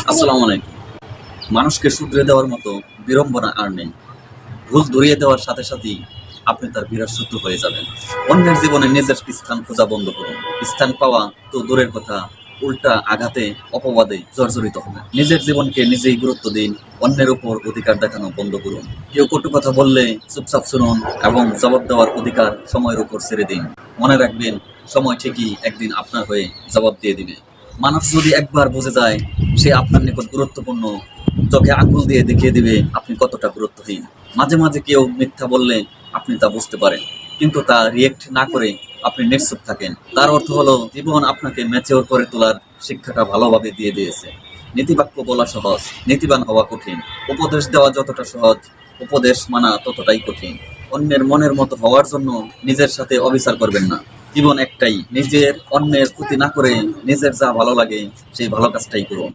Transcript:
আসসালামু আলাইকুম। মানুষকে শুধরে দেওয়ার মতো বিড়ম্বনা আর নেই। ভুল ধরিয়ে দেওয়ার সাথে সাথেই আপনি তার বিরাট শত্রু হয়ে যাবেন। অন্যের জীবনে নিজের স্থান খোঁজা বন্ধ করুন। স্থান পাওয়া তো দূরের কথা, উল্টা আঘাতে, অপবাদে জর্জরিত হবে। নিজের জীবনকে নিজেই গুরুত্ব দিন, অন্যের উপর অধিকার দেখানো বন্ধ করুন। কেউ কটু কথা বললে চুপচাপ শুনুন এবং জবাব দেওয়ার অধিকার সময়ের উপর ছেড়ে দিন। মনে রাখবেন, সময় ঠিকই একদিন আপনার হয়ে জবাব দিয়ে দিবে। মানুষ যদি একবার বুঝে যায় সে আপনার নিকট গুরুত্বপূর্ণ, চোখে আঙুল দিয়ে দেখিয়ে দিবে আপনি কতটা গুরুত্বহীন। মাঝে মাঝে কেউ মিথ্যা বললে আপনি তা বুঝতে পারেন, কিন্তু তা রিয়েক্ট না করে আপনি নিশ্চুপ থাকেন। তার অর্থ হলো, জীবন আপনাকে ম্যাচিওর করে তোলার শিক্ষাটা ভালোভাবে দিয়ে দিয়েছে। নীতিবাক্য বলা সহজ, নীতিবান হওয়া কঠিন। উপদেশ দেওয়া যতটা সহজ, উপদেশ মানা ততটাই কঠিন। অন্যের মনের মতো হওয়ার জন্য নিজের সাথে অবিচার করবেন না। জীবন একটাই, নিজের অন্যের ক্ষতি না করে নিজের যা ভালো লাগে সেই ভালো কাজটাই করুন।